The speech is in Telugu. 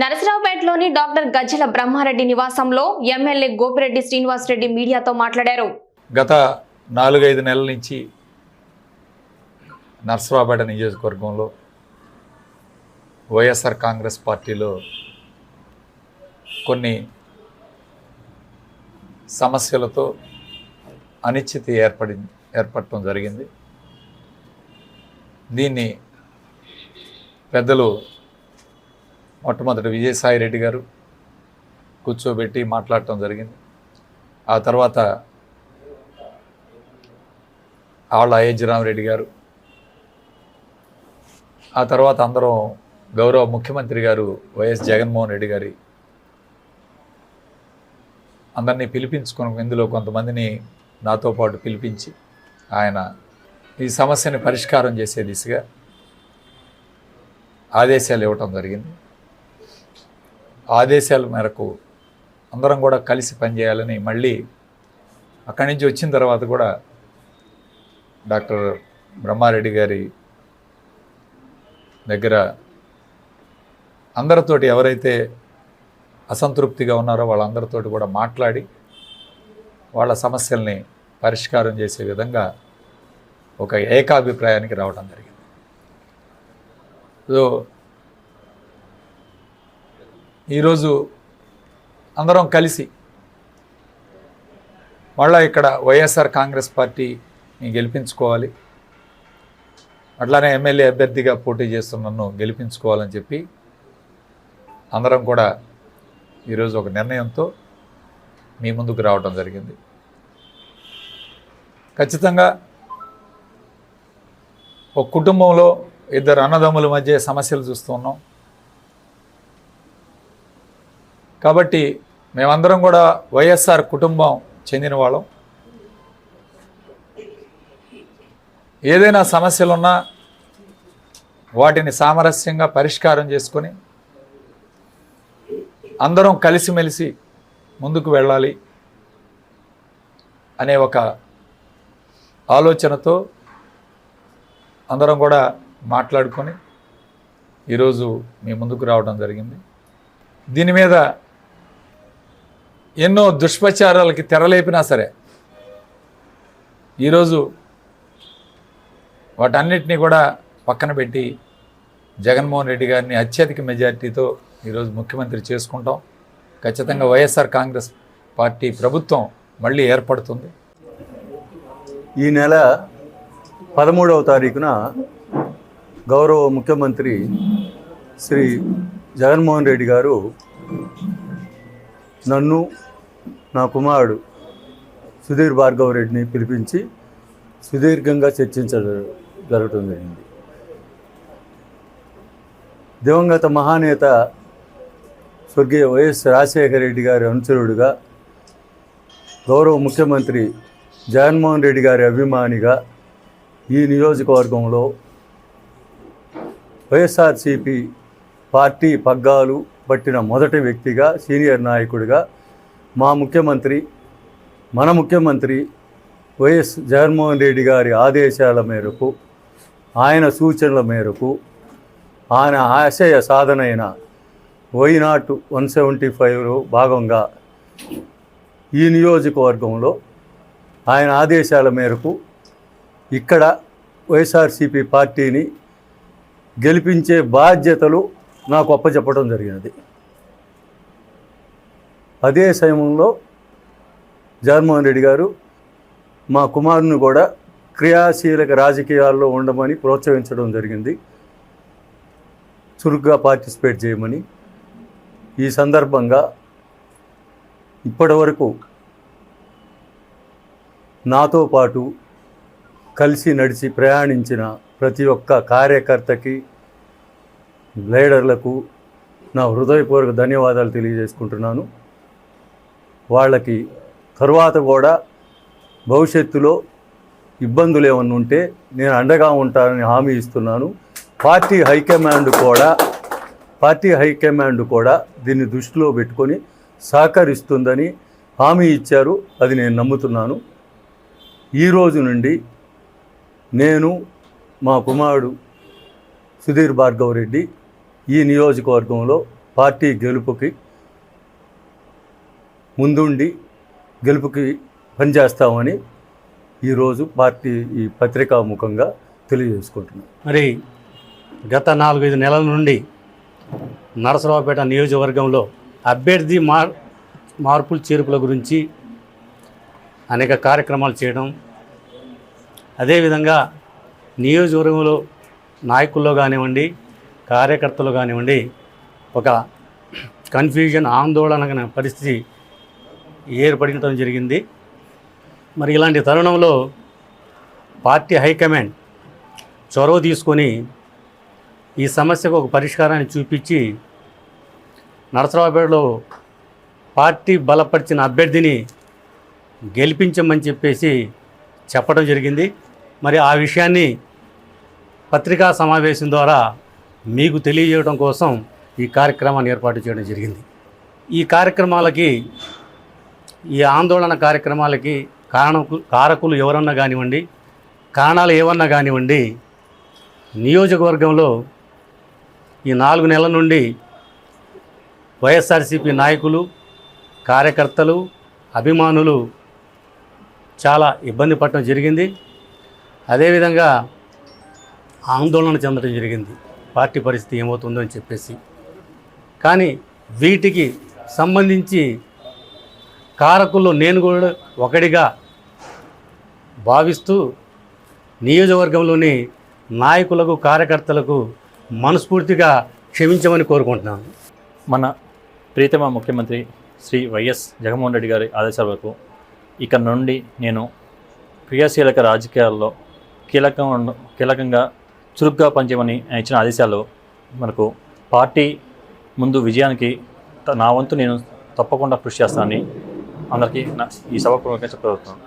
నరసరావుపేటలోని డాక్టర్ గజ్జల బ్రహ్మారెడ్డి నివాసంలో ఎమ్మెల్యే గోపిరెడ్డి శ్రీనివాసరెడ్డి మీడియాతో మాట్లాడారు. గత నాలుగైదు నెలల నుంచి నరసరావుపేట నియోజకవర్గంలో వైఎస్ఆర్ కాంగ్రెస్ పార్టీలో కొన్ని సమస్యలతో అనిశ్చితి ఏర్పడి ఏర్పడటం జరిగింది. దీన్ని పెద్దలు మొట్టమొదటి విజయసాయి రెడ్డి గారు కూర్చోబెట్టి మాట్లాడటం జరిగింది. ఆ తర్వాత ఆళ్ళ అయోధ్యరామరెడ్డి గారు ఆ తర్వాత అందరం గౌరవ ముఖ్యమంత్రి గారు వైఎస్ జగన్మోహన్ రెడ్డి గారి అందరినీ పిలిపించుకుని ఇందులో కొంతమందిని నాతో పాటు పిలిపించి ఆయన ఈ సమస్యని పరిష్కారం చేసే దిశగా ఆదేశాలు ఇవ్వటం జరిగింది. ఆదేశాల మేరకు అందరం కూడా కలిసి పనిచేయాలని మళ్ళీ అక్కడి నుంచి వచ్చిన తర్వాత కూడా డాక్టర్ బ్రహ్మారెడ్డి గారి దగ్గర అందరితోటి ఎవరైతే అసంతృప్తిగా ఉన్నారో వాళ్ళందరితోటి కూడా మాట్లాడి వాళ్ళ సమస్యల్ని పరిష్కారం చేసే విధంగా ఒక ఏకాభిప్రాయానికి రావడం జరిగింది. సో ఈరోజు అందరం కలిసి మళ్ళా ఇక్కడ వైఎస్ఆర్ కాంగ్రెస్ పార్టీని గెలిపించుకోవాలి. అట్లానే ఎమ్మెల్యే అభ్యర్థిగా పోటీ చేస్తున్న నన్ను గెలిపించుకోవాలని చెప్పి అందరం కూడా ఈరోజు ఒక నిర్ణయంతో మీ ముందుకు రావడం జరిగింది. ఖచ్చితంగా ఒక కుటుంబంలో ఇద్దరు అన్నదమ్ముల మధ్య సమస్యలు చూస్తున్నాం కాబట్టి మేమందరం కూడా వైఎస్ఆర్ కుటుంబం చెందిన వాళ్ళం ఏదైనా సమస్యలున్నా వాటిని సామరస్యంగా పరిష్కారం చేసుకొని అందరం కలిసిమెలిసి ముందుకు వెళ్ళాలి అనే ఒక ఆలోచనతో అందరం కూడా మాట్లాడుకొని ఈరోజు మీ ముందుకు రావడం జరిగింది. దీని మీద ఎన్నో దుష్ప్రచారాలకి తెరలేపినా సరే ఈరోజు వాటన్నిటినీ కూడా పక్కన పెట్టి జగన్మోహన్ రెడ్డి గారిని అత్యధిక మెజారిటీతో ఈరోజు ముఖ్యమంత్రి చేసుకుంటాం. ఖచ్చితంగా వైఎస్ఆర్ కాంగ్రెస్ పార్టీ ప్రభుత్వం మళ్ళీ ఏర్పడుతుంది. ఈ నెల పదమూడవ తారీఖున గౌరవ ముఖ్యమంత్రి శ్రీ జగన్మోహన్ రెడ్డి గారు నన్ను నా కుమారుడు సుధీర్ భార్గవ రెడ్డిని పిలిపించి సుదీర్ఘంగా చర్చించడం జరగటం జరిగింది దివంగత మహానేత స్వర్గీయ వైఎస్ రాజశేఖర రెడ్డి గారి అనుచరుడుగా గౌరవ ముఖ్యమంత్రి జగన్మోహన్ రెడ్డి గారి అభిమానిగా ఈ నియోజకవర్గంలో వైఎస్ఆర్సిపి పార్టీ పగ్గాలు పట్టిన మొదటి వ్యక్తిగా సీనియర్ నాయకుడిగా మా ముఖ్యమంత్రి మన ముఖ్యమంత్రి వైఎస్ జగన్మోహన్ రెడ్డి గారి ఆదేశాల మేరకు ఆయన సూచనల మేరకు ఆయన ఆశయ సాధనైన వైనాట్ వన్ సెవెంటీ ఫైవ్లో భాగంగా ఈ నియోజకవర్గంలో ఆయన ఆదేశాల మేరకు ఇక్కడ వైఎస్ఆర్సీపీ పార్టీని గెలిపించే బాధ్యతలు నాకు అప్పచెప్పడం జరిగినది. అదే సమయంలో జగన్మోహన్ రెడ్డి గారు మా కుమారుని కూడా క్రియాశీలక రాజకీయాల్లో ఉండమని ప్రోత్సహించడం జరిగింది. చురుగ్గా పార్టిసిపేట్ చేయమని. ఈ సందర్భంగా ఇప్పటివరకు నాతో పాటు కలిసి నడిచి ప్రయాణించిన ప్రతి ఒక్క కార్యకర్తకి లీడర్లకు నా హృదయపూర్వక ధన్యవాదాలు తెలియజేసుకుంటున్నాను. వాళ్ళకి తరువాత కూడా భవిష్యత్తులో ఇబ్బందులు ఏమన్నా ఉంటే నేను అండగా ఉంటానని హామీ ఇస్తున్నాను. పార్టీ హైకమాండ్ కూడా పార్టీ హైకమాండ్ కూడా దీన్ని దృష్టిలో పెట్టుకొని సహకరిస్తుందని హామీ ఇచ్చారు. అది నేను నమ్ముతున్నాను. ఈ రోజు నుండి నేను మా కుమారుడు సుధీర్ భార్గవ్ రెడ్డి ఈ నియోజకవర్గంలో పార్టీ గెలుపుకి ముందుండి గెలుపుకి పనిచేస్తామని ఈరోజు పార్టీ ఈ పత్రికా ముఖంగా తెలియజేసుకుంటున్నాం. మరి గత నాలుగైదు నెలల నుండి నరసరావుపేట నియోజకవర్గంలో అభ్యర్థి మార్ మార్పులు చేర్పుల గురించి అనేక కార్యక్రమాలు చేయడం అదేవిధంగా నియోజకవర్గంలో నాయకుల్లో కానివ్వండి కార్యకర్తలు కానివ్వండి ఒక కన్ఫ్యూజన్ ఆందోళన పరిస్థితి ఏర్పడటం జరిగింది. మరి ఇలాంటి తరుణంలో పార్టీ హైకమాండ్ చొరవ తీసుకొని ఈ సమస్యకు ఒక పరిష్కారాన్ని చూపించి నరసరావుపేటలో పార్టీ బలపరిచిన అభ్యర్థిని గెలిపించమని చెప్పేసి చెప్పడం జరిగింది. మరి ఆ విషయాన్ని పత్రికా సమావేశం ద్వారా మీకు తెలియజేయడం కోసం ఈ కార్యక్రమాన్ని ఏర్పాటు చేయడం జరిగింది. ఈ కార్యక్రమాలకి ఈ ఆందోళన కార్యక్రమాలకి కారణకు కారకులు ఎవరన్నా కానివ్వండి కారణాలు ఏమన్నా కానివ్వండి నియోజకవర్గంలో ఈ నాలుగు నెలల నుండి వైఎస్ఆర్సీపీ నాయకులు కార్యకర్తలు అభిమానులు చాలా ఇబ్బంది పడటం జరిగింది. అదేవిధంగా ఆందోళన చెందడం జరిగింది. పార్టీ పరిస్థితి ఏమవుతుందో అని చెప్పేసి. కానీ వీటికి సంబంధించి కారకుల్లో నేను కూడా ఒకటిగా భావిస్తూ నియోజకవర్గంలోని నాయకులకు కార్యకర్తలకు మనస్ఫూర్తిగా క్షమించమని కోరుకుంటున్నాను. మన ప్రీతమ ముఖ్యమంత్రి శ్రీ వైఎస్ జగన్మోహన్ రెడ్డి గారి ఆదేశాల వరకు ఇక నుండి నేను క్రియాశీలక రాజకీయాల్లో కీలకం కీలకంగా చురుగ్గా పనిచేయమని ఇచ్చిన ఆదేశాలు మనకు పార్టీ ముందు విజయానికి నా వంతు నేను తప్పకుండా కృషి చేస్తానని అందరికీ నా ఈ సభాపూర్వకంగా చెప్పగలుగుతున్నాను